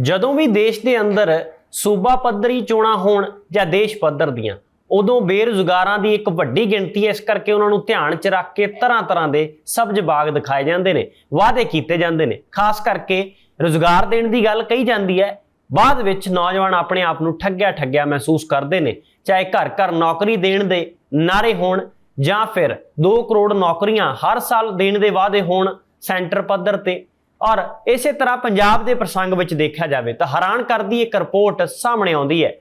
ਜਦੋਂ ਵੀ ਦੇਸ਼ ਦੇ ਅੰਦਰ ਸੂਬਾ ਪੱਧਰੀ ਚੋਣਾਂ ਹੋਣ ਜਾਂ ਦੇਸ਼ ਪੱਧਰ ਦੀਆਂ, ਉਦੋਂ ਬੇਰੁਜ਼ਗਾਰਾਂ ਦੀ ਇੱਕ ਵੱਡੀ ਗਿਣਤੀ ਹੈ। ਇਸ ਕਰਕੇ ਉਹਨਾਂ ਨੂੰ ਧਿਆਨ 'ਚ ਰੱਖ ਕੇ ਤਰ੍ਹਾਂ ਤਰ੍ਹਾਂ ਦੇ ਸਬਜ਼ ਬਾਗ ਦਿਖਾਏ ਜਾਂਦੇ ਨੇ, ਵਾਅਦੇ ਕੀਤੇ ਜਾਂਦੇ ਨੇ। ਖਾਸ ਕਰਕੇ ਰੁਜ਼ਗਾਰ ਦੇਣ ਦੀ ਗੱਲ ਕਹੀ ਜਾਂਦੀ ਹੈ। ਬਾਅਦ ਵਿੱਚ ਨੌਜਵਾਨ ਆਪਣੇ ਆਪ ਨੂੰ ਠੱਗਿਆ ਠੱਗਿਆ ਮਹਿਸੂਸ ਕਰਦੇ ਨੇ, ਚਾਹੇ ਘਰ ਘਰ ਨੌਕਰੀ ਦੇਣ ਦੇ ਨਾਰੇ ਹੋਣ ਜਾਂ ਫਿਰ 2 ਕਰੋੜ ਨੌਕਰੀਆਂ ਹਰ ਸਾਲ ਦੇਣ ਦੇ ਵਾਅਦੇ ਹੋਣ ਸੈਂਟਰ ਪੱਧਰ ਤੇ। ਔਰ ਇਸੇ ਤਰ੍ਹਾਂ ਪੰਜਾਬ ਦੇ ਪ੍ਰਸੰਗ ਵਿੱਚ ਦੇਖਿਆ ਜਾਵੇ ਤਾਂ ਹੈਰਾਨ ਕਰਦੀ ਇੱਕ ਰਿਪੋਰਟ ਸਾਹਮਣੇ ਆਉਂਦੀ ਹੈ।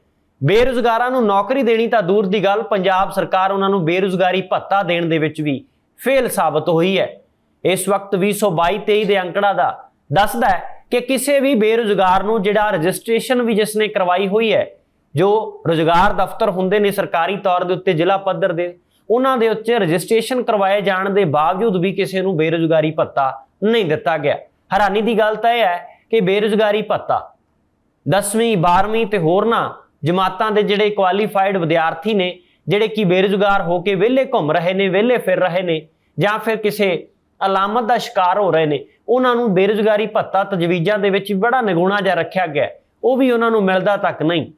ਬੇਰੁਜ਼ਗਾਰਾਂ ਨੂੰ ਨੌਕਰੀ ਦੇਣੀ ਤਾਂ ਦੂਰ ਦੀ ਗੱਲ, ਪੰਜਾਬ ਸਰਕਾਰ ਉਹਨਾਂ ਨੂੰ ਬੇਰੁਜ਼ਗਾਰੀ ਭੱਤਾ ਦੇਣ ਦੇ ਵਿੱਚ ਵੀ ਫੇਲ ਸਾਬਤ ਹੋਈ ਹੈ। ਇਸ ਵਕਤ 2022-23 ਦੇ ਅੰਕੜਾ ਦਾ ਦੱਸਦਾ ਹੈ ਕਿ ਕਿਸੇ ਵੀ ਬੇਰੁਜ਼ਗਾਰ ਨੂੰ ਜਿਹੜਾ ਰਜਿਸਟ੍ਰੇਸ਼ਨ ਵੀ ਜਿਸ ਨੇ ਕਰਵਾਈ ਹੋਈ ਹੈ, ਜੋ ਰੁਜ਼ਗਾਰ ਦਫ਼ਤਰ ਹੁੰਦੇ ਨੇ ਸਰਕਾਰੀ ਤੌਰ ਦੇ ਉੱਤੇ ਜ਼ਿਲ੍ਹਾ ਪੱਧਰ ਦੇ, ਉਹਨਾਂ ਦੇ ਉੱਤੇ ਰਜਿਸਟ੍ਰੇਸ਼ਨ ਕਰਵਾਏ ਜਾਣ ਦੇ ਬਾਵਜੂਦ ਵੀ ਕਿਸੇ ਨੂੰ ਬੇਰੁਜ਼ਗਾਰੀ ਭੱਤਾ ਨਹੀਂ ਦਿੱਤਾ ਗਿਆ। ਹੈਰਾਨੀ ਦੀ ਗੱਲ ਤਾਂ ਇਹ ਹੈ ਕਿ ਬੇਰੁਜ਼ਗਾਰੀ ਭੱਤਾ। 10ਵੀਂ 12ਵੀਂ ਤੇ ਹੋਰਨਾਂ ਜਮਾਤਾਂ ਦੇ ਜਿਹੜੇ ਕੁਆਲੀਫਾਈਡ ਵਿਦਿਆਰਥੀ ਨੇ, ਜਿਹੜੇ ਕਿ ਬੇਰੁਜ਼ਗਾਰ ਹੋ ਕੇ ਵਿਹਲੇ ਘੁੰਮ ਰਹੇ ਨੇ, ਵਿਹਲੇ ਫਿਰ ਰਹੇ ਨੇ, ਜਾਂ ਫਿਰ ਕਿਸੇ ਅਲਾਮਤ ਦਾ ਸ਼ਿਕਾਰ ਹੋ ਰਹੇ ਨੇ, ਉਹਨਾਂ ਨੂੰ ਬੇਰੁਜ਼ਗਾਰੀ ਭੱਤਾ ਤਜਵੀਜ਼ਾਂ ਦੇ ਵਿੱਚ ਬੜਾ ਨਿਗੂਣਾ ਜਿਹਾ ਰੱਖਿਆ ਗਿਆ ਉਹ ਵੀ ਉਹਨਾਂ ਨੂੰ ਮਿਲਦਾ ਤੱਕ ਨਹੀਂ।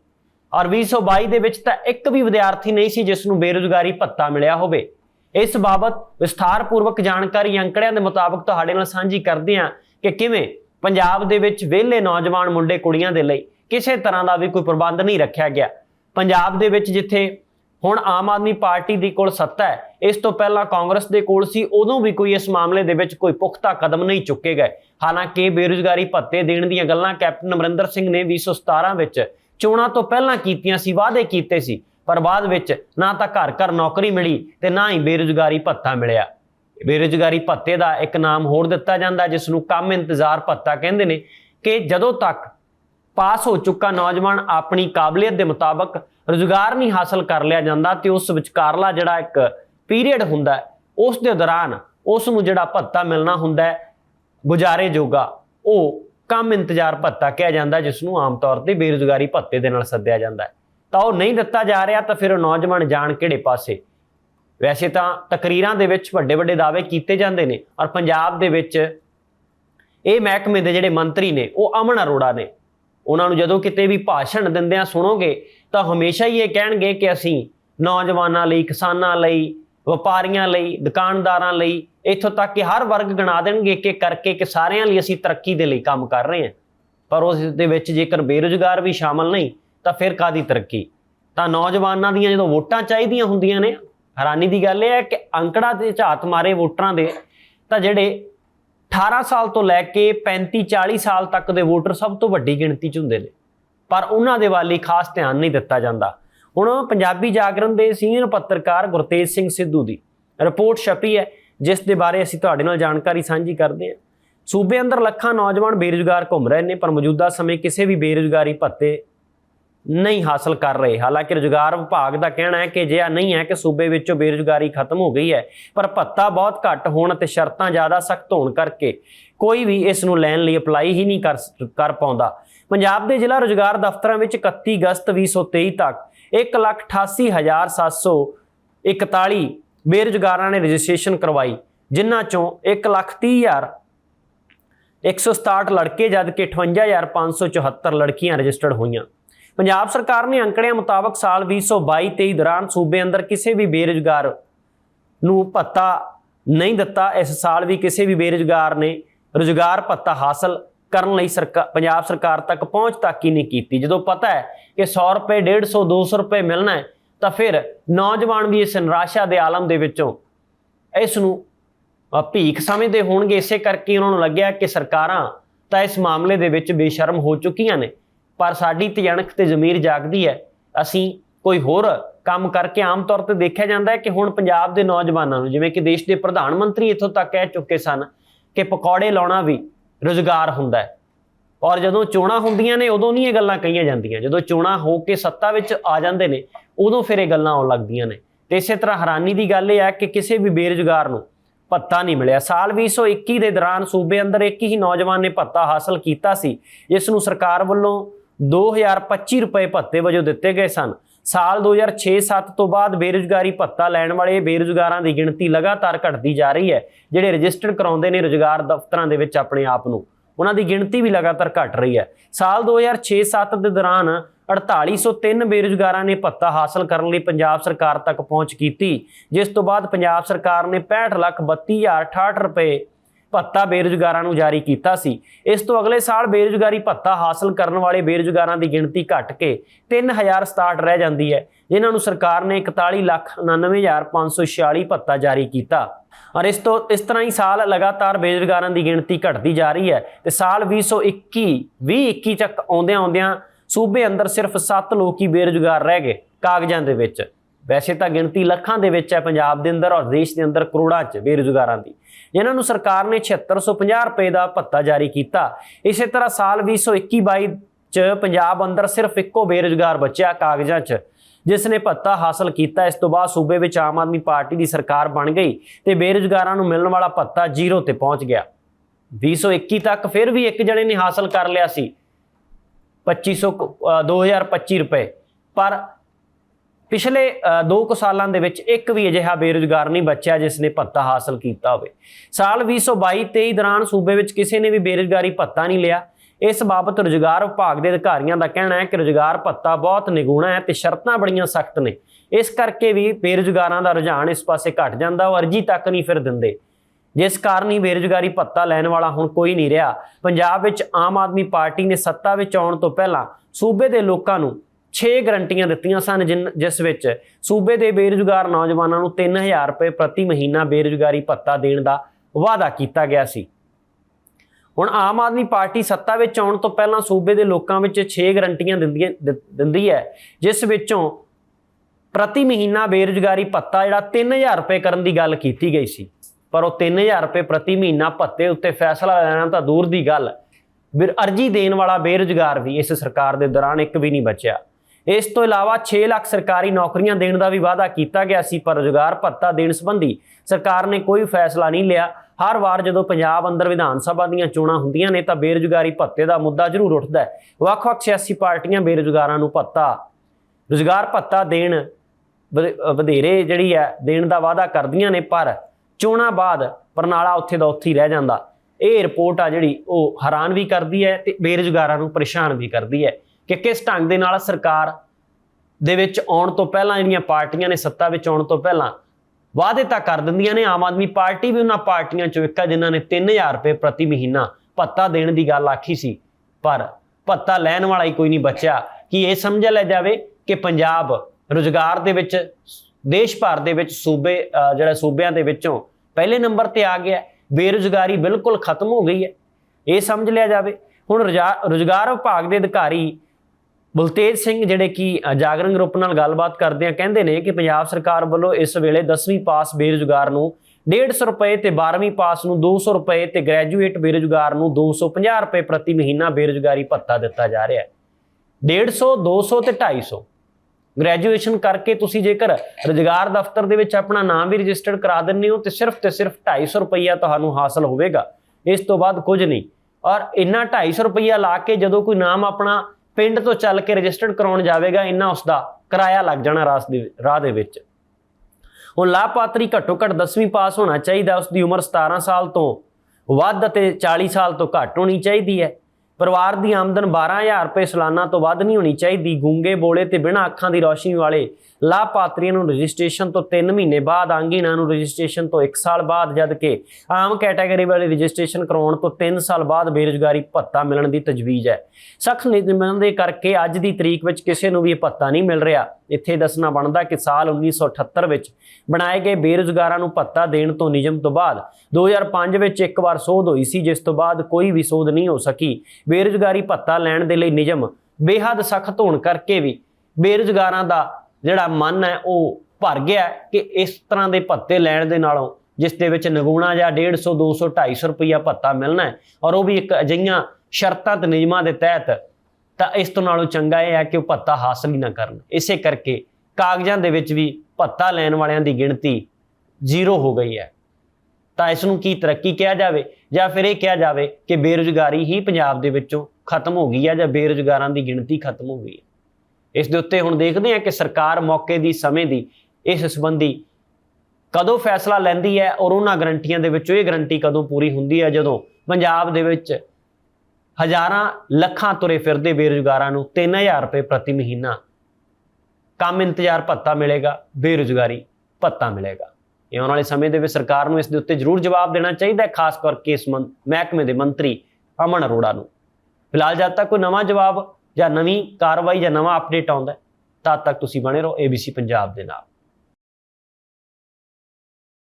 ਔਰ 2022 ਦੇ ਵਿੱਚ ਤਾਂ ਇੱਕ ਵੀ ਵਿਦਿਆਰਥੀ ਨਹੀਂ ਸੀ ਜਿਸ ਨੂੰ ਬੇਰੁਜ਼ਗਾਰੀ ਭੱਤਾ ਮਿਲਿਆ ਹੋਵੇ। ਇਸ ਬਾਬਤ ਵਿਸਥਾਰਪੂਰਵਕ ਜਾਣਕਾਰੀ ਅੰਕੜਿਆਂ ਦੇ ਮੁਤਾਬਕ ਤੁਹਾਡੇ ਨਾਲ ਸਾਂਝੀ ਕਰਦੇ ਹਾਂ। ਕਿ ਕਿਵੇਂ ਪੰਜਾਬ ਦੇ ਵਿੱਚ ਵਿਹਲੇ ਨੌਜਵਾਨ ਮੁੰਡੇ ਕੁੜੀਆਂ ਦੇ ਲਈ ਕਿਸੇ ਤਰ੍ਹਾਂ ਦਾ ਵੀ ਕੋਈ ਪ੍ਰਬੰਧ ਨਹੀਂ ਰੱਖਿਆ ਗਿਆ। ਪੰਜਾਬ ਦੇ ਵਿੱਚ ਜਿੱਥੇ ਹੁਣ ਆਮ ਆਦਮੀ ਪਾਰਟੀ ਦੀ ਕੋਲ ਸੱਤਾ ਹੈ, ਇਸ ਤੋਂ ਪਹਿਲਾਂ ਕਾਂਗਰਸ ਦੇ ਕੋਲ ਸੀ, ਉਦੋਂ ਵੀ ਕੋਈ ਇਸ ਮਾਮਲੇ ਦੇ ਵਿੱਚ ਕੋਈ ਪੁਖਤਾ ਕਦਮ ਨਹੀਂ ਚੁੱਕੇ ਗਏ। ਹਾਲਾਂਕਿ ਬੇਰੁਜ਼ਗਾਰੀ ਭੱਤੇ ਦੇਣ ਦੀਆਂ ਗੱਲਾਂ ਕੈਪਟਨ ਅਮਰਿੰਦਰ ਸਿੰਘ ਨੇ 2017 ਵਿੱਚ ਚੋਣਾਂ ਤੋਂ ਪਹਿਲਾਂ ਕੀਤੀਆਂ ਸੀ, ਵਾਅਦੇ ਕੀਤੇ ਸੀ, ਪਰ ਬਾਅਦ ਵਿੱਚ ਨਾ ਤਾਂ ਘਰ ਘਰ ਨੌਕਰੀ ਮਿਲੀ ਤੇ ਨਾ ਹੀ ਬੇਰੁਜ਼ਗਾਰੀ ਭੱਤਾ ਮਿਲਿਆ। ਬੇਰੁਜ਼ਗਾਰੀ ਭੱਤੇ ਦਾ ਇੱਕ ਨਾਮ ਹੋਰ ਦਿੱਤਾ ਜਾਂਦਾ ਜਿਸ ਨੂੰ ਕੰਮ ਇੰਤਜ਼ਾਰ ਭੱਤਾ ਕਹਿੰਦੇ ਨੇ ਕਿ ਜਦੋਂ ਤੱਕ ਪਾਸ ਹੋ ਚੁੱਕਾ ਨੌਜਵਾਨ ਆਪਣੀ ਕਾਬਲੀਅਤ ਦੇ ਮੁਤਾਬਕ ਰੁਜ਼ਗਾਰ ਨਹੀਂ ਹਾਸਲ ਕਰ ਲਿਆ ਜਾਂਦਾ ਤੇ ਉਸ ਵਿਚਕਾਰਲਾ ਜਿਹੜਾ ਇੱਕ ਪੀਰੀਅਡ ਹੁੰਦਾ ਉਸ ਦੇ ਦੌਰਾਨ ਉਸ ਨੂੰ ਜਿਹੜਾ ਭੱਤਾ ਮਿਲਣਾ ਹੁੰਦਾ ਹੈ ਗੁਜ਼ਾਰੇ ਜੋਗਾ ਉਹ ਕੰਮ ਇੰਤਜ਼ਾਰ ਭੱਤਾ ਕਿਹਾ ਜਾਂਦਾ ਹੈ, ਜਿਸ ਨੂੰ ਆਮ ਤੌਰ ਤੇ ਬੇਰੁਜ਼ਗਾਰੀ ਭੱਤੇ ਦੇ ਨਾਲ ਸੱਦਿਆ ਜਾਂਦਾ ਹੈ। ਤਾਂ ਉਹ ਨਹੀਂ ਦਿੱਤਾ ਜਾ ਰਿਹਾ ਤਾਂ ਫਿਰ ਉਹ ਨੌਜਵਾਨ ਜਾਣ ਕਿਹੜੇ ਪਾਸੇ? ਵੈਸੇ ਤਾਂ ਤਕਰੀਰਾਂ ਦੇ ਵਿੱਚ ਵੱਡੇ ਵੱਡੇ ਦਾਅਵੇ ਕੀਤੇ ਜਾਂਦੇ ਨੇ ਔਰ ਪੰਜਾਬ ਦੇ ਵਿੱਚ ਇਹ ਮਹਿਕਮੇ ਦੇ ਜਿਹੜੇ ਮੰਤਰੀ ਨੇ, ਉਹ ਅਮਨ ਅਰੋੜਾ ਨੇ। ਉਹਨਾਂ ਨੂੰ ਜਦੋਂ ਕਿਤੇ ਵੀ ਭਾਸ਼ਣ ਦਿੰਦਿਆਂ ਸੁਣੋਗੇ, ਤਾਂ ਹਮੇਸ਼ਾ ਹੀ ਇਹ ਕਹਿਣਗੇ ਕਿ ਅਸੀਂ ਨੌਜਵਾਨਾਂ ਲਈ, ਕਿਸਾਨਾਂ ਲਈ, ਵਪਾਰੀਆਂ ਲਈ, ਦੁਕਾਨਦਾਰਾਂ ਲਈ ਇੱਥੋਂ ਤੱਕ ਕਿ ਹਰ ਵਰਗ ਗਣਾ ਦੇਣਗੇ ਕਿ ਕਰਕੇ ਕਿ ਸਾਰਿਆਂ ਲਈ ਅਸੀਂ ਤਰੱਕੀ ਦੇ ਲਈ ਕੰਮ ਕਰ ਰਹੇ ਹਾਂ। ਪਰ ਉਸ ਦੇ ਵਿੱਚ ਜੇਕਰ ਬੇਰੁਜ਼ਗਾਰ ਵੀ ਸ਼ਾਮਲ ਨਹੀਂ, ਤਾਂ ਫਿਰ ਕਾਦੀ ਤਰੱਕੀ? ਤਾਂ ਨੌਜਵਾਨਾਂ ਦੀਆਂ ਜਦੋਂ ਵੋਟਾਂ ਚਾਹੀਦੀਆਂ ਹੁੰਦੀਆਂ ਨੇ ਹੈਰਾਨੀ ਦੀ ਗੱਲ ਇਹ ਹੈ ਕਿ ਅੰਕੜਾ ਦੇ ਝਾਤ ਮਾਰੇ ਵੋਟਰਾਂ ਦੇ ਤਾਂ ਜਿਹੜੇ 18 ਸਾਲ ਤੋਂ ਲੈ ਕੇ 35 40 ਸਾਲ ਤੱਕ ਦੇ ਵੋਟਰ ਸਭ ਤੋਂ ਵੱਡੀ ਗਿਣਤੀ 'ਚ ਹੁੰਦੇ ਨੇ। ਪਰ ਉਹਨਾਂ ਦੇ ਵੱਲ ਹੀ ਖਾਸ ਧਿਆਨ ਨਹੀਂ ਦਿੱਤਾ ਜਾਂਦਾ। ਹੁਣ ਪੰਜਾਬੀ ਜਾਗਰਣ ਦੇ ਸੀਨੀਅਰ ਪੱਤਰਕਾਰ ਗੁਰਤੇਜ ਸਿੰਘ ਸਿੱਧੂ ਦੀ ਰਿਪੋਰਟ ਛਪੀ ਹੈ, ਜਿਸ ਦੇ ਬਾਰੇ ਅਸੀਂ ਤੁਹਾਡੇ ਨਾਲ ਜਾਣਕਾਰੀ ਸਾਂਝੀ ਕਰਦੇ ਹਾਂ। ਸੂਬੇ ਅੰਦਰ ਲੱਖਾਂ ਨੌਜਵਾਨ ਬੇਰੁਜ਼ਗਾਰ ਘੁੰਮ ਰਹੇ ਨੇ, ਪਰ ਮੌਜੂਦਾ ਸਮੇਂ ਕਿਸੇ ਵੀ ਬੇਰੁਜ਼ਗਾਰੀ ਭੱਤੇ ਨਹੀਂ ਹਾਸਲ ਕਰ ਰਹੇ। ਹਾਲਾਂਕਿ ਰੁਜ਼ਗਾਰ ਵਿਭਾਗ ਦਾ ਕਹਿਣਾ ਹੈ ਕਿ ਅਜਿਹਾ ਨਹੀਂ ਹੈ ਕਿ ਸੂਬੇ ਵਿੱਚੋਂ ਬੇਰੁਜ਼ਗਾਰੀ ਖਤਮ ਹੋ ਗਈ ਹੈ, ਪਰ ਭੱਤਾ ਬਹੁਤ ਘੱਟ ਹੋਣ ਅਤੇ ਸ਼ਰਤਾਂ ਜ਼ਿਆਦਾ ਸਖਤ ਹੋਣ ਕਰਕੇ ਕੋਈ ਵੀ ਇਸ ਨੂੰ ਲੈਣ ਲਈ ਅਪਲਾਈ ਹੀ ਨਹੀਂ ਕਰ ਕਰ ਪਾਉਂਦਾ। ਪੰਜਾਬ ਦੇ ਜ਼ਿਲ੍ਹਾ ਰੁਜ਼ਗਾਰ ਦਫ਼ਤਰਾਂ ਵਿੱਚ 31 ਅਗਸਤ 2023 ਤੱਕ 180741 ਬੇਰੁਜ਼ਗਾਰਾਂ ਨੇ ਰਜਿਸਟ੍ਰੇਸ਼ਨ ਕਰਵਾਈ, ਜਿਨ੍ਹਾਂ ਚੋਂ 130000 167 ਲੜਕੇ ਜਦ ਕਿ 58574 ਲੜਕੀਆਂ ਰਜਿਸਟਰਡ ਹੋਈਆਂ। ਪੰਜਾਬ ਸਰਕਾਰ ਨੇ ਅੰਕੜਿਆਂ ਮੁਤਾਬਕ ਸਾਲ 2022-23 ਦੌਰਾਨ ਸੂਬੇ ਅੰਦਰ ਕਿਸੇ ਵੀ ਬੇਰੁਜ਼ਗਾਰ ਨੂੰ ਭੱਤਾ ਨਹੀਂ ਦਿੱਤਾ, ਇਸ ਸਾਲ ਵੀ ਕਿਸੇ ਵੀ ਬੇਰੁਜ਼ਗਾਰ ਨੇ ਰੁਜ਼ਗਾਰ ਭੱਤਾ ਹਾਸਲ ਕਰਨ ਲਈ ਸਰਕਾਰ ਪੰਜਾਬ ਸਰਕਾਰ ਤੱਕ ਪਹੁੰਚ ਤੱਕ ਹੀ ਨਹੀਂ ਕੀਤੀ। ਜਦੋਂ ਪਤਾ ਹੈ ਕਿ 100 ਰੁਪਏ 150 200 ਰੁਪਏ ਮਿਲਣਾ ਹੈ, ਤਾਂ ਫਿਰ ਨੌਜਵਾਨ ਵੀ ਇਸ ਨਿਰਾਸ਼ਾ ਦੇ ਆਲਮ ਦੇ ਵਿੱਚੋਂ ਇਸ ਨੂੰ ਭੀਖ ਸਮਝਦੇ ਹੋਣਗੇ। ਇਸੇ ਕਰਕੇ ਉਹਨਾਂ ਨੂੰ ਲੱਗਿਆ ਕਿ ਸਰਕਾਰਾਂ ਤਾਂ ਇਸ ਮਾਮਲੇ ਦੇ ਵਿੱਚ ਬੇਸ਼ਰਮ ਹੋ ਚੁੱਕੀਆਂ ਨੇ। ਪਰ ਸਾਡੀ ਧਿਆਨਕ ਤੇ ਜ਼ਮੀਰ ਜਾਗਦੀ ਹੈ। ਅਸੀਂ ਕੋਈ ਹੋਰ ਕੰਮ ਕਰਕੇ ਆਮ ਤੌਰ ਤੇ ਦੇਖਿਆ ਜਾਂਦਾ ਹੈ ਕਿ ਹੁਣ ਪੰਜਾਬ ਦੇ ਨੌਜਵਾਨਾਂ ਨੂੰ, ਜਿਵੇਂ ਕਿ ਦੇਸ਼ ਦੇ ਪ੍ਰਧਾਨ ਮੰਤਰੀ ਇੱਥੋਂ ਤੱਕ ਕਹਿ ਚੁੱਕੇ ਸਨ ਕਿ ਪਕੌੜੇ ਲਾਉਣਾ ਵੀ ਰੁਜ਼ਗਾਰ ਹੁੰਦਾ ਹੈ। ਔਰ ਜਦੋਂ ਚੋਣਾਂ ਹੁੰਦੀਆਂ ਨੇ, ਉਦੋਂ ਨਹੀਂ ਇਹ ਗੱਲਾਂ ਕਹੀਆਂ ਜਾਂਦੀਆਂ। ਜਦੋਂ ਚੋਣਾਂ ਹੋ ਕੇ ਸੱਤਾ ਵਿੱਚ ਆ ਜਾਂਦੇ ਨੇ, ਉਦੋਂ ਫਿਰ ਇਹ ਗੱਲਾਂ ਆਉਣ ਲੱਗਦੀਆਂ ਨੇ। ਤੇ ਇਸੇ ਤਰ੍ਹਾਂ ਹੈਰਾਨੀ ਦੀ ਗੱਲ ਇਹ ਹੈ ਕਿ ਕਿਸੇ ਵੀ ਬੇਰੁਜ਼ਗਾਰ ਨੂੰ ਭੱਤਾ ਨਹੀਂ ਮਿਲਿਆ। ਸਾਲ 2021 ਦੇ ਦੌਰਾਨ ਸੂਬੇ ਅੰਦਰ ਇੱਕ ਹੀ ਨੌਜਵਾਨ ਨੇ ਭੱਤਾ ਹਾਸਲ ਕੀਤਾ ਸੀ। ਇਸ ਨੂੰ ਸਰਕਾਰ ਵੱਲੋਂ 2025 ਰੁਪਏ ਭੱਤੇ ਵਜੋਂ ਦਿੱਤੇ ਗਏ ਸਨ। ਸਾਲ 2006-7 ਤੋਂ ਬਾਅਦ ਬੇਰੁਜ਼ਗਾਰੀ ਭੱਤਾ ਲੈਣ ਵਾਲੇ ਬੇਰੁਜ਼ਗਾਰਾਂ ਦੀ ਗਿਣਤੀ ਲਗਾਤਾਰ ਘਟਦੀ ਜਾ ਰਹੀ ਹੈ ਜਿਹੜੇ ਰਜਿਸਟਰਡ ਕਰਾਉਂਦੇ ਨੇ ਰੁਜ਼ਗਾਰ ਦਫ਼ਤਰਾਂ ਦੇ ਵਿੱਚ ਆਪਣੇ ਆਪ ਨੂੰ। ਉਹਨਾਂ ਦੀ ਗਿਣਤੀ ਵੀ ਲਗਾਤਾਰ ਘਟ ਰਹੀ ਹੈ। ਸਾਲ 2006-7 ਦੇ ਦੌਰਾਨ 4803 ਬੇਰੁਜ਼ਗਾਰਾਂ ਨੇ ਭੱਤਾ ਹਾਸਲ ਕਰਨ ਲਈ ਪੰਜਾਬ ਸਰਕਾਰ ਤੱਕ ਪਹੁੰਚ ਕੀਤੀ ਜਿਸ ਤੋਂ ਬਾਅਦ ਪੰਜਾਬ ਸਰਕਾਰ ਨੇ 65,32,068 ਰੁਪਏ ਭੱਤਾ ਬੇਰੁਜ਼ਗਾਰਾਂ ਨੂੰ ਜਾਰੀ ਕੀਤਾ ਸੀ। ਇਸ ਤੋਂ ਅਗਲੇ ਸਾਲ ਬੇਰੁਜ਼ਗਾਰੀ ਭੱਤਾ ਹਾਸਲ ਕਰਨ ਵਾਲੇ ਬੇਰੁਜ਼ਗਾਰਾਂ ਦੀ ਗਿਣਤੀ ਘਟ ਕੇ 3067 ਰਹਿ ਜਾਂਦੀ ਹੈ ਜਿਨ੍ਹਾਂ ਨੂੰ ਸਰਕਾਰ ਨੇ 41,99,546 ਭੱਤਾ ਜਾਰੀ ਕੀਤਾ। ਔਰ ਇਸ ਤੋਂ ਇਸ ਤਰ੍ਹਾਂ ਹੀ ਸਾਲ ਲਗਾਤਾਰ ਬੇਰੁਜ਼ਗਾਰਾਂ ਦੀ ਗਿਣਤੀ ਘਟਦੀ ਜਾ ਰਹੀ ਹੈ ਤੇ ਸਾਲ 2021 2021 ਤੱਕ ਆਉਂਦਿਆਂ ਆਉਂਦਿਆਂ ਸੂਬੇ ਅੰਦਰ ਸਿਰਫ 7 ਲੋਕ ਹੀ ਬੇਰੁਜ਼ਗਾਰ ਰਹਿ ਗਏ ਕਾਗਜ਼ਾਂ ਦੇ ਵਿੱਚ। ਵੈਸੇ ਤਾਂ ਗਿਣਤੀ ਲੱਖਾਂ ਦੇ ਵਿੱਚ ਹੈ ਪੰਜਾਬ ਦੇ ਅੰਦਰ ਔਰ ਦੇਸ਼ ਦੇ ਅੰਦਰ ਕਰੋੜਾਂ 'ਚ ਬੇਰੁਜ਼ਗਾਰਾਂ ਦੀ। ਜਿਨ੍ਹਾਂ ਨੂੰ ਸਰਕਾਰ ਨੇ 7650 ਰੁਪਏ ਦਾ ਭੱਤਾ ਜਾਰੀ ਕੀਤਾ। ਇਸੇ ਤਰ੍ਹਾਂ ਸਾਲ 2021-22 'ਚ ਪੰਜਾਬ ਅੰਦਰ ਸਿਰਫ ਇੱਕੋ ਬੇਰੁਜ਼ਗਾਰ ਬਚਿਆ ਕਾਗਜ਼ਾਂ 'ਚ ਜਿਸ ਨੇ ਭੱਤਾ ਹਾਸਲ ਕੀਤਾ। ਇਸ ਤੋਂ ਬਾਅਦ ਸੂਬੇ ਵਿੱਚ ਆਮ ਆਦਮੀ ਪਾਰਟੀ ਦੀ ਸਰਕਾਰ ਬਣ ਗਈ ਤੇ ਬੇਰੁਜ਼ਗਾਰਾਂ ਨੂੰ ਮਿਲਣ ਵਾਲਾ ਭੱਤਾ ਜ਼ੀਰੋ ਤੇ ਪਹੁੰਚ ਗਿਆ। 2021 ਤੱਕ ਫਿਰ ਵੀ ਇੱਕ ਜਣੇ ਨੇ ਹਾਸਲ ਕਰ ਲਿਆ ਸੀ। 2500 ਕੁ- ਅ, 2025 ਰੁਪਏ। ਪਰ ਪਿਛਲੇ 2 ਕੁ ਸਾਲਾਂ ਦੇ ਵਿੱਚ ਇੱਕ ਵੀ ਅਜਿਹਾ ਬੇਰੁਜ਼ਗਾਰ ਨਹੀਂ ਬਚਿਆ ਜਿਸ ਨੇ ਭੱਤਾ ਹਾਸਲ ਕੀਤਾ ਹੋਵੇ। ਸਾਲ 2022-23 ਦੌਰਾਨ ਸੂਬੇ ਵਿੱਚ ਕਿਸੇ ਨੇ ਵੀ ਬੇਰੁਜ਼ਗਾਰੀ ਭੱਤਾ ਨਹੀਂ ਲਿਆ। ਇਸ ਬਾਬਤ ਰੁਜ਼ਗਾਰ ਵਿਭਾਗ ਦੇ ਅਧਿਕਾਰੀਆਂ ਦਾ ਕਹਿਣਾ ਹੈ ਕਿ ਰੁਜ਼ਗਾਰ ਭੱਤਾ ਬਹੁਤ ਨਿਗੂਣਾ ਹੈ ਤੇ ਸ਼ਰਤਾਂ ਬੜੀਆਂ ਸਖਤ ਨੇ। ਇਸ ਕਰਕੇ ਵੀ ਬੇਰੁਜ਼ਗਾਰਾਂ ਦਾ ਰੁਝਾਨ ਇਸ ਪਾਸੇ ਘਟ ਜਾਂਦਾ, ਉਹ ਅਰਜੀ ਤੱਕ ਨਹੀਂ ਫਿਰ ਦਿੰਦੇ। ਜਿਸ ਕਾਰਨ ਹੀ ਬੇਰੁਜ਼ਗਾਰੀ ਭੱਤਾ ਲੈਣ ਵਾਲਾ ਹੁਣ ਕੋਈ ਨਹੀਂ ਰਿਹਾ। ਪੰਜਾਬ ਵਿੱਚ ਆਮ ਆਦਮੀ ਪਾਰਟੀ ਨੇ ਸੱਤਾ ਵਿੱਚ ਆਉਣ ਤੋਂ ਪਹਿਲਾਂ ਸੂਬੇ ਦੇ ਲੋਕਾਂ ਨੂੰ 6 ਗਰੰਟੀਆਂ ਦਿੱਤੀਆਂ ਸਨ ਜਿਨ- ਜਿਸ ਵਿੱਚ ਸੂਬੇ ਦੇ ਬੇਰੁਜ਼ਗਾਰ ਨੌਜਵਾਨਾਂ ਨੂੰ 3000 ਰੁਪਏ ਪ੍ਰਤੀ ਮਹੀਨਾ ਬੇਰੁਜ਼ਗਾਰੀ ਭੱਤਾ ਦੇਣ ਦਾ ਵਾਅਦਾ ਕੀਤਾ ਗਿਆ ਸੀ। ਹੁਣ ਆਮ ਆਦਮੀ ਪਾਰਟੀ ਸੱਤਾ ਵਿੱਚ ਆਉਣ ਤੋਂ ਪਹਿਲਾਂ ਸੂਬੇ ਦੇ ਲੋਕਾਂ ਵਿੱਚ 6 ਗਰੰਟੀਆਂ ਦਿੰਦੀ ਹੈ- ਦਿੰਦੀ ਹੈ, ਜਿਸ ਵਿੱਚੋਂ ਪ੍ਰਤੀ ਮਹੀਨਾ ਬੇਰੁਜ਼ਗਾਰੀ ਭੱਤਾ ਜਿਹੜਾ 3000 ਰੁਪਏ ਕਰਨ ਦੀ ਗੱਲ ਕੀਤੀ ਗਈ ਸੀ। ਪਰ ਉਹ 3000 ਰੁਪਏ ਪ੍ਰਤੀ ਮਹੀਨਾ ਭੱਤੇ ਉੱਤੇ ਫੈਸਲਾ ਲੈਣਾ ਤਾਂ ਦੂਰ ਦੀ ਗੱਲ। ਫਿਰ ਅਰਜੀ ਦੇਣ ਵਾਲਾ ਬੇਰੁਜ਼ਗਾਰ ਵੀ ਇਸ ਸਰਕਾਰ ਦੇ ਦੌਰਾਨ ਇੱਕ ਵੀ ਨਹੀਂ ਬਚਿਆ। ਇਸ ਤੋਂ ਇਲਾਵਾ 6 ਲੱਖ ਸਰਕਾਰੀ ਨੌਕਰੀਆਂ ਦੇਣ ਦਾ ਵੀ ਵਾਅਦਾ ਕੀਤਾ ਗਿਆ ਸੀ, ਪਰ ਰੁਜ਼ਗਾਰ ਭੱਤਾ ਦੇਣ ਸੰਬੰਧੀ ਸਰਕਾਰ ਨੇ ਕੋਈ ਫੈਸਲਾ ਨਹੀਂ ਲਿਆ। ਹਰ ਵਾਰ ਜਦੋਂ ਪੰਜਾਬ ਅੰਦਰ ਵਿਧਾਨ ਸਭਾ ਦੀਆਂ ਚੋਣਾਂ ਹੁੰਦੀਆਂ ਨੇ, ਤਾਂ ਬੇਰੁਜ਼ਗਾਰੀ ਭੱਤੇ ਦਾ ਮੁੱਦਾ ਜ਼ਰੂਰ ਉੱਠਦਾ ਹੈ। ਵੱਖ-ਵੱਖ ਸਿਆਸੀ ਪਾਰਟੀਆਂ ਬੇਰੁਜ਼ਗਾਰਾਂ ਨੂੰ ਭੱਤਾ, ਰੁਜ਼ਗਾਰ ਭੱਤਾ ਦੇਣ ਵਧ- ਵਧੇਰੇ ਜਿਹੜੀ ਹੈ, ਦੇਣ ਦਾ ਵਾਅਦਾ ਕਰਦੀਆਂ ਨੇ, ਪਰ ਚੋਣਾਂ ਬਾਅਦ ਪਰਨਾਲਾ ਉੱਥੇ ਦਾ ਉੱਥੇ ਹੀ ਰਹਿ ਜਾਂਦਾ। ਇਹ ਰਿਪੋਰਟ ਆ ਜਿਹੜੀ ਉਹ ਹੈਰਾਨ ਵੀ ਕਰਦੀ ਹੈ ਤੇ ਬੇਰੁਜ਼ਗਾਰਾਂ ਨੂੰ ਪਰੇਸ਼ਾਨ ਵੀ ਕਰਦੀ ਹੈ। ਕਿ ਕਿਸ ਢੰਗ ਦੇ ਨਾਲ ਸਰਕਾਰ ਦੇ ਵਿੱਚ ਆਉਣ ਤੋਂ ਪਹਿਲਾਂ ਜਿਹੜੀਆਂ ਪਾਰਟੀਆਂ ਨੇ ਸੱਤਾ ਵਿੱਚ ਆਉਣ ਤੋਂ ਪਹਿਲਾਂ ਵਾਅਦੇ ਤਾਂ ਕਰ ਦਿੰਦੀਆਂ ਨੇ, ਆਮ ਆਦਮੀ ਪਾਰਟੀ ਵੀ ਉਹਨਾਂ ਪਾਰਟੀਆਂ ਚੋਂ ਇੱਕ ਆ, ਜਿਨ੍ਹਾਂ ਨੇ 3000 ਰੁਪਏ ਪ੍ਰਤੀ ਮਹੀਨਾ ਭੱਤਾ ਦੇਣ ਦੀ ਗੱਲ ਆਖੀ ਸੀ। ਪਰ ਭੱਤਾ ਲੈਣ ਵਾਲਾ ਹੀ ਕੋਈ ਨਹੀਂ ਬਚਿਆ। ਕਿ ਇਹ ਸਮਝ ਲਿਆ ਜਾਵੇ ਕਿ ਪੰਜਾਬ ਰੁਜ਼ਗਾਰ ਦੇ ਵਿੱਚ, ਦੇਸ਼ ਭਰ ਦੇ ਵਿੱਚ ਸੂਬੇ ਜਿਹੜਾ ਸੂਬਿਆਂ ਦੇ ਵਿੱਚੋਂ ਪਹਿਲੇ ਨੰਬਰ ਤੇ ਆ ਗਿਆ ਹੈ। ਬੇਰੁਜ਼ਗਾਰੀ ਬਿਲਕੁਲ ਖਤਮ ਹੋ ਗਈ ਹੈ। ਇਹ ਸਮਝ ਲਿਆ ਜਾਵੇ। ਹੁਣ ਰੁਜ਼ਾ- ਰੁਜ਼ਗਾਰ ਵਿਭਾਗ ਦੇ ਅਧਿਕਾਰੀ ਬਲਤੇਜ ਸਿੰਘ ਜਿਹੜੇ ਕਿ ਅ, ਜਾਗਰਣ ਗਰੁੱਪ ਨਾਲ ਗੱਲਬਾਤ ਕਰਦੇ ਆ ਕਹਿੰਦੇ ਨੇ ਕਿ ਪੰਜਾਬ ਸਰਕਾਰ ਵੱਲੋਂ ਇਸ ਵੇਲੇ 10ਵੀਂ ਪਾਸ ਬੇਰੁਜ਼ਗਾਰ ਨੂੰ 150 ਰੁਪਏ ਤੇ 12ਵੀਂ ਪਾਸ ਨੂੰ 200 ਰੁਪਏ ਤੇ ਗ੍ਰੈਜੂਏਟ ਬੇਰੁਜ਼ਗਾਰ ਨੂੰ 250 ਰੁਪਏ ਪ੍ਰਤੀ ਮਹੀਨਾ ਬੇਰੁਜ਼ਗਾਰੀ ਭੱਤਾ ਦਿੱਤਾ ਜਾ ਰਿਹਾ ਹੈ। 150 200 ਤੇ 250 ਗ੍ਰੈਜੂਏਸ਼ਨ ਕਰਕੇ ਤੁਸੀਂ ਜੇਕਰ ਰੁਜ਼ਗਾਰ ਦਫ਼ਤਰ ਦੇ ਵਿੱਚ ਆਪਣਾ ਨਾਮ ਵੀ ਰਜਿਸਟਰਡ ਕਰਾ ਦਿੰਦੇ ਹੋ ਤੇ ਸਿਰਫ ਤੇ ਸਿਰਫ 250 ਰੁਪਈਆ ਤੁਹਾਨੂੰ ਹਾਸਲ ਹੋਵੇਗਾ। ਇਸ ਤੋਂ ਬਾਅਦ ਕੁਝ ਨਹੀਂ। ਔਰ ਇੰਨਾ 250 ਰੁਪਈਆ ਲਾ ਕੇ ਜਦੋਂ ਕੋਈ ਨਾਮ ਆਪਣਾ ਪਿੰਡ ਤੋਂ ਚੱਲ ਕੇ ਰਜਿਸਟਰਡ ਕਰਾਉਣ ਜਾਵੇਗਾ, ਇੰਨਾ ਉਸ ਦਾ ਕਿਰਾਇਆ ਲੱਗ ਜਾਣਾ ਰਾਸ ਦੇ ਰਾਹ ਦੇ ਵਿੱਚ। ਹੁਣ ਲਾਭਪਾਤਰੀ ਘੱਟੋ ਘੱਟ 10ਵੀਂ ਪਾਸ ਹੋਣਾ ਚਾਹੀਦਾ ਉਸ ਦੀ ਉਮਰ 17 ਸਾਲ ਤੋਂ ਵੱਧ ਅਤੇ 40 ਸਾਲ ਤੋਂ ਘੱਟ ਹੋਣੀ ਚਾਹੀਦੀ ਹੈ। ਪਰਿਵਾਰ ਦੀ ਆਮਦਨ 12000 ਰੁਪਏ ਸਾਲਾਨਾ ਤੋਂ ਵੱਧ ਨਹੀਂ ਹੋਣੀ ਚਾਹੀਦੀ। ਗੂੰਗੇ ਬੋਲੇ ਤੇ ਬਿਨਾਂ ਅੱਖਾਂ ਦੀ ਰੋਸ਼ਨੀ ਵਾਲੇ ਲਾਭਪਾਤਰੀਆਂ ਨੂੰ ਰਜਿਸਟ੍ਰੇਸ਼ਨ ਤੋਂ 3 ਮਹੀਨੇ ਬਾਅਦ ਆਂਗੀਨਾ ਨੂੰ ਰਜਿਸਟ੍ਰੇਸ਼ਨ ਤੋਂ 1 ਸਾਲ ਬਾਅਦ, ਜਦ ਕਿ ਆਮ ਕੈਟਾਗਰੀ ਵਾਲੇ ਰਜਿਸਟ੍ਰੇਸ਼ਨ ਕਰਾਉਣ ਤੋਂ 3 ਸਾਲ ਬਾਅਦ ਬੇਰੁਜ਼ਗਾਰੀ ਭੱਤਾ ਮਿਲਣ ਦੀ ਤਜਵੀਜ਼ ਹੈ। ਸਖਤ ਨਿਯਮਾਂ ਦੇ ਕਰਕੇ ਅੱਜ ਦੀ ਤਰੀਕ ਵਿੱਚ ਕਿਸੇ ਨੂੰ ਵੀ ਇਹ ਭੱਤਾ ਨਹੀਂ ਮਿਲ ਰਿਹਾ। ਇੱਥੇ ਦੱਸਣਾ ਬਣਦਾ ਕਿ ਸਾਲ 1978 ਵਿੱਚ ਬਣਾਏ ਗਏ ਬੇਰੁਜ਼ਗਾਰਾਂ ਨੂੰ ਭੱਤਾ ਦੇਣ ਤੋਂ ਨਿਯਮ ਤੋਂ ਬਾਅਦ 2005 ਵਿੱਚ ਇੱਕ ਵਾਰ ਸੋਧ ਹੋਈ ਸੀ, ਜਿਸ ਤੋਂ ਬਾਅਦ ਕੋਈ ਵੀ ਸੋਧ ਨਹੀਂ ਹੋ ਸਕੀ। ਬੇਰੁਜ਼ਗਾਰੀ ਭੱਤਾ ਲੈਣ ਦੇ ਲਈ ਨਿਯਮ ਬੇਹੱਦ ਸਖਤ ਹੋਣ ਕਰਕੇ ਵੀ ਬੇਰੁਜ਼ਗਾਰਾਂ ਦਾ ਜਿਹੜਾ ਮਨ ਹੈ, ਉਹ ਭਰ ਗਿਆ ਕਿ ਇਸ ਤਰ੍ਹਾਂ ਦੇ ਭੱਤੇ ਲੈਣ ਦੇ ਨਾਲੋਂ ਜਿਸ ਦੇ ਵਿੱਚ ਨਗੂਣਾ ਜਾਂ 150 200 250 ਰੁਪਈਆ ਭੱਤਾ ਮਿਲਣਾ ਹੈ। ਔਰ ਉਹ ਵੀ ਇੱਕ ਅਜਿਹੀਆਂ ਸ਼ਰਤਾਂ ਤੇ ਨਿਯਮਾਂ ਦੇ ਤਹਿਤ ਤਾਂ ਇਸ ਤੋਂ ਨਾਲੋਂ ਚੰਗਾ ਇਹ ਹੈ ਕਿ ਉਹ ਭੱਤਾ ਹਾਸਲ ਹੀ ਨਾ ਕਰਨ। ਇਸੇ ਕਰਕੇ ਕਾਗਜ਼ਾਂ ਦੇ ਵਿੱਚ ਵੀ ਭੱਤਾ ਲੈਣ ਵਾਲਿਆਂ ਦੀ ਗਿਣਤੀ ਜ਼ੀਰੋ ਹੋ ਗਈ ਹੈ। ਤਾਂ ਇਸ ਨੂੰ ਕੀ ਤਰੱਕੀ ਕਿਹਾ ਜਾਵੇ ਜਾਂ ਫਿਰ ਇਹ ਕਿਹਾ ਜਾਵੇ ਕਿ ਬੇਰੁਜ਼ਗਾਰੀ ਹੀ ਪੰਜਾਬ ਦੇ ਵਿੱਚੋਂ ਖਤਮ ਹੋ ਗਈ ਹੈ ਜਾਂ ਬੇਰੁਜ਼ਗਾਰਾਂ ਦੀ ਗਿਣਤੀ ਖਤਮ ਹੋ ਗਈ ਹੈ। ਇਸ ਦੇ ਉੱਤੇ ਹੁਣ ਦੇਖਦੇ ਹਾਂ ਕਿ ਸਰਕਾਰ ਮੌਕੇ ਦੀ, ਸਮੇਂ ਦੀ ਇਸ ਸੰਬੰਧੀ ਕਦੋਂ ਫੈਸਲਾ ਲੈਂਦੀ ਹੈ ਔਰ ਉਹਨਾਂ ਗਰੰਟੀਆਂ ਦੇ ਵਿੱਚੋਂ ਇਹ ਗਰੰਟੀ ਕਦੋਂ ਪੂਰੀ ਹੁੰਦੀ ਹੈ ਜਦੋਂ ਪੰਜਾਬ ਦੇ ਵਿੱਚ ਹਜ਼ਾਰਾਂ ਲੱਖਾਂ ਤੁਰੇ ਫਿਰਦੇ ਬੇਰੁਜ਼ਗਾਰਾਂ ਨੂੰ 3000 ਰੁਪਏ ਪ੍ਰਤੀ ਮਹੀਨਾ। ਕੰਮ ਇੰਤਜ਼ਾਰ ਭੱਤਾ ਮਿਲੇਗਾ, ਬੇਰੁਜ਼ਗਾਰੀ ਭੱਤਾ ਮਿਲੇਗਾ। ਇਹ ਆਉਣ ਵਾਲੇ ਸਮੇਂ ਦੇ ਵਿੱਚ ਸਰਕਾਰ ਨੂੰ ਇਸ ਦੇ ਉੱਤੇ ਜ਼ਰੂਰ ਜਵਾਬ ਦੇਣਾ ਚਾਹੀਦਾ ਹੈ, ਖਾਸ ਕਰਕੇ ਇਸ ਮੰ- ਮਹਿਕਮੇ ਦੇ ਮੰਤਰੀ ਅਮਨ ਅਰੋੜਾ ਨੂੰ। ਫਿਲਹਾਲ ਜਦ ਤੱਕ ਕੋਈ ਨਵਾਂ ਜਵਾਬ ਜਾਂ ਨਵੀਂ ਕਾਰਵਾਈ ਜਾਂ ਨਵਾਂ ਅਪਡੇਟ ਆਉਂਦਾ ਤਦ ਤੱਕ ਤੁਸੀਂ ਬਣੇ ਰਹੋ ABC ਪੰਜਾਬ ਦੇ ਨਾਲ।